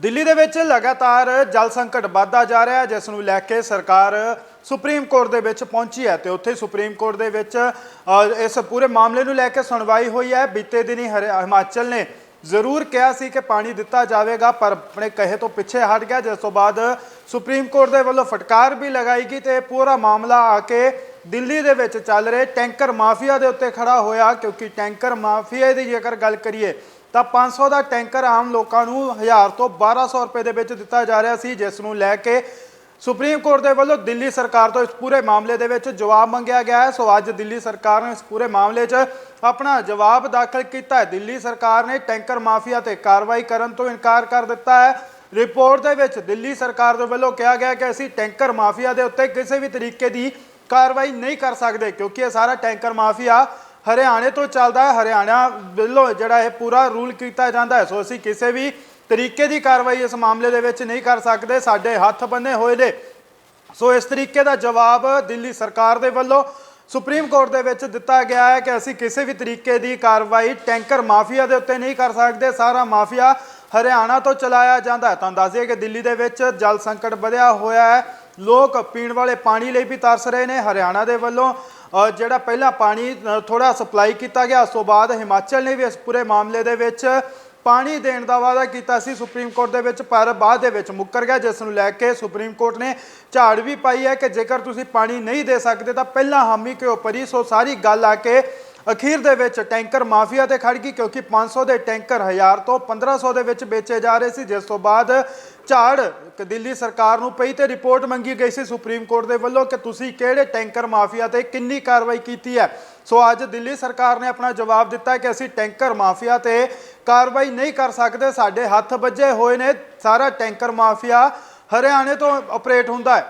ਦਿੱਲੀ ਦੇ ਵਿੱਚ ਲਗਾਤਾਰ ਜਲ ਸੰਕਟ ਵੱਧਦਾ ਜਾ ਰਿਹਾ ਹੈ, ਜਿਸ ਨੂੰ ਲੈ ਕੇ ਸਰਕਾਰ ਸੁਪਰੀਮ ਕੋਰਟ ਦੇ ਵਿੱਚ ਪਹੁੰਚੀ ਹੈ ਤੇ ਉੱਥੇ ਸੁਪਰੀਮ ਕੋਰਟ ਦੇ ਵਿੱਚ ਇਸ ਪੂਰੇ ਮਾਮਲੇ ਨੂੰ ਲੈ ਕੇ ਸੁਣਵਾਈ ਹੋਈ ਹੈ। ਬੀਤੇ ਦਿਨੀ ਹਰਿ- ਹਿਮਾਚਲ ਨੇ ਜ਼ਰੂਰ ਕਿਹਾ ਸੀ ਕਿ ਪਾਣੀ ਦਿੱਤਾ ਜਾਵੇਗਾ, ਪਰ ਆਪਣੇ ਕਹੇ ਤੋਂ ਪਿੱਛੇ ਹਟ ਗਿਆ, ਜਿਸ ਤੋਂ ਬਾਅਦ ਸੁਪਰੀਮ ਕੋਰਟ ਦੇ ਵੱਲੋਂ ਫਟਕਾਰ ਵੀ ਲਗਾਈ ਗਈ ਤੇ ਪੂਰਾ ਮਾਮਲਾ ਆ ਕੇ ਦਿੱਲੀ ਦੇ ਵਿੱਚ ਚੱਲ ਰਹੇ ਟੈਂਕਰ ਮਾਫੀਆ ਦੇ ਉੱਤੇ ਖੜਾ ਹੋਇਆ, ਕਿਉਂਕਿ ਟੈਂਕਰ ਮਾਫੀਆ ਦੀ ਜੇਕਰ ਗੱਲ ਕਰੀਏ ਤਾਂ 500 ਦਾ ਟੈਂਕਰ ਆਮ ਲੋਕਾਂ ਨੂੰ 1000 ਤੋਂ 1200 ਰੁਪਏ ਦੇ ਵਿੱਚ ਦਿੱਤਾ ਜਾ ਰਿਹਾ ਸੀ, ਜਿਸ ਨੂੰ ਲੈ ਕੇ ਸੁਪਰੀਮ ਕੋਰਟ ਦੇ ਵੱਲੋਂ ਦਿੱਲੀ ਸਰਕਾਰ ਤੋਂ ਇਸ ਪੂਰੇ ਮਾਮਲੇ ਦੇ ਵਿੱਚ ਜਵਾਬ ਮੰਗਿਆ ਗਿਆ ਹੈ। ਸੋ ਅੱਜ ਦਿੱਲੀ ਸਰਕਾਰ ਨੇ ਇਸ ਪੂਰੇ ਮਾਮਲੇ 'ਚ ਆਪਣਾ ਜਵਾਬ ਦਾਖਲ ਕੀਤਾ ਹੈ। ਦਿੱਲੀ ਸਰਕਾਰ ਨੇ ਟੈਂਕਰ ਮਾਫੀਆ ਤੇ ਕਾਰਵਾਈ ਕਰਨ ਤੋਂ ਇਨਕਾਰ ਕਰ ਦਿੱਤਾ ਹੈ। ਰਿਪੋਰਟ ਦੇ ਵਿੱਚ ਦਿੱਲੀ ਸਰਕਾਰ ਦੇ ਵੱਲੋਂ ਕਿਹਾ ਗਿਆ ਕਿ ਅਸੀਂ ਟੈਂਕਰ ਮਾਫੀਆ ਦੇ ਉੱਤੇ ਕਿਸੇ ਵੀ ਤਰੀਕੇ ਦੀ ਕਾਰਵਾਈ ਨਹੀਂ ਕਰ ਸਕਦੇ, ਕਿਉਂਕਿ ਇਹ ਸਾਰਾ ਟੈਂਕਰ ਮਾਫੀਆ ਹਰਿਆਣੇ ਤੋਂ ਚੱਲਦਾ ਹੈ। ਹਰਿਆਣਾ ਵੱਲੋਂ ਜਿਹੜਾ ਇਹ ਪੂਰਾ ਰੂਲ ਕੀਤਾ ਜਾਂਦਾ ਹੈ। ਸੋ ਅਸੀਂ ਕਿਸੇ ਵੀ ਤਰੀਕੇ ਦੀ ਕਾਰਵਾਈ ਇਸ ਮਾਮਲੇ ਦੇ ਵਿੱਚ ਨਹੀਂ ਕਰ ਸਕਦੇ। ਸਾਡੇ ਹੱਥ ਬੰਨੇ ਹੋਏ ਨੇ। ਸੋ ਇਸ ਤਰੀਕੇ ਦਾ ਜਵਾਬ ਦਿੱਲੀ ਸਰਕਾਰ ਦੇ ਵੱਲੋਂ ਸੁਪਰੀਮ ਕੋਰਟ ਦੇ ਵਿੱਚ ਦਿੱਤਾ ਗਿਆ ਹੈ ਕਿ ਅਸੀਂ ਕਿਸੇ ਵੀ ਤਰੀਕੇ ਦੀ ਕਾਰਵਾਈ ਟੈਂਕਰ ਮਾਫੀਆ ਦੇ ਉੱਤੇ ਨਹੀਂ ਕਰ ਸਕਦੇ। ਸਾਰਾ ਮਾਫੀਆ ਹਰਿਆਣਾ ਤੋਂ ਚਲਾਇਆ ਜਾਂਦਾ ਹੈ। ਤਾਂ ਦੱਸ ਦਈਏ ਕਿ ਦਿੱਲੀ ਦੇ ਵਿੱਚ ਜਲ ਸੰਕਟ ਵਧਿਆ ਹੋਇਆ ਹੈ। ਲੋਕ ਪੀਣ ਵਾਲੇ ਪਾਣੀ ਲਈ ਵੀ ਤਰਸ ਰਹੇ ਨੇ। ਹਰਿਆਣਾ ਦੇ ਵੱਲੋਂ ਜਿਹੜਾ ਪਹਿਲਾਂ ਪਾਣੀ ਥੋੜਾ ਸਪਲਾਈ ਕੀਤਾ ਗਿਆ, ਉਸ ਤੋਂ ਬਾਅਦ ਹਿਮਾਚਲ ਨੇ ਵੀ ਇਸ ਪੂਰੇ ਮਾਮਲੇ ਦੇ ਵਿੱਚ ਪਾਣੀ ਦੇਣ ਦਾ ਵਾਅਦਾ ਕੀਤਾ ਸੀ ਸੁਪਰੀਮ ਕੋਰਟ ਦੇ ਵਿੱਚ, ਪਰ ਬਾਅਦ ਦੇ ਵਿੱਚ ਮੁੱਕਰ ਗਿਆ, ਜਿਸ ਨੂੰ ਲੈ ਕੇ ਸੁਪਰੀਮ ਕੋਰਟ ਨੇ ਝਾੜ ਵੀ ਪਾਈ ਹੈ ਕਿ ਜੇਕਰ ਤੁਸੀਂ ਪਾਣੀ ਨਹੀਂ ਦੇ ਸਕਦੇ ਤਾਂ ਪਹਿਲਾਂ ਹਾਮੀ ਕਿਉਂ ਪਰੀ ਸੋ ਸਾਰੀ ਗੱਲ ਆ ਕੇ ਅਖੀਰ ਦੇ ਵਿੱਚ ਟੈਂਕਰ ਮਾਫੀਆ ਤੇ ਖੜ ਗਈ ਕਿਉਂਕਿ 500 ਦੇ ਟੈਂਕਰ 1000 ਤੋਂ 1500 ਦੇ ਵਿੱਚ ਵੇਚੇ ਜਾ ਰਹੇ ਸੀ, ਜਿਸ ਤੋਂ ਬਾਅਦ ਝਾੜ ਦਿੱਲੀ ਸਰਕਾਰ ਨੂੰ ਪਈ ਤੇ ਰਿਪੋਰਟ ਮੰਗੀ ਗਈ ਸੀ ਸੁਪਰੀਮ ਕੋਰਟ ਦੇ ਵੱਲੋਂ ਕਿ ਤੁਸੀਂ ਕਿਹੜੇ ਟੈਂਕਰ ਮਾਫੀਆ ਤੇ ਕਿੰਨੀ ਕਾਰਵਾਈ ਕੀਤੀ ਹੈ। ਸੋ ਅੱਜ ਦਿੱਲੀ ਸਰਕਾਰ ਨੇ ਆਪਣਾ ਜਵਾਬ ਦਿੱਤਾ ਕਿ ਅਸੀਂ ਟੈਂਕਰ ਮਾਫੀਆ ਤੇ ਕਾਰਵਾਈ ਨਹੀਂ ਕਰ ਸਕਦੇ, ਸਾਡੇ ਹੱਥ ਵੱਜੇ ਹੋਏ ਨੇ, ਸਾਰਾ ਟੈਂਕਰ ਮਾਫੀਆ ਹਰਿਆਣੇ ਤੋਂ ਆਪਰੇਟ ਹੁੰਦਾ ਹੈ।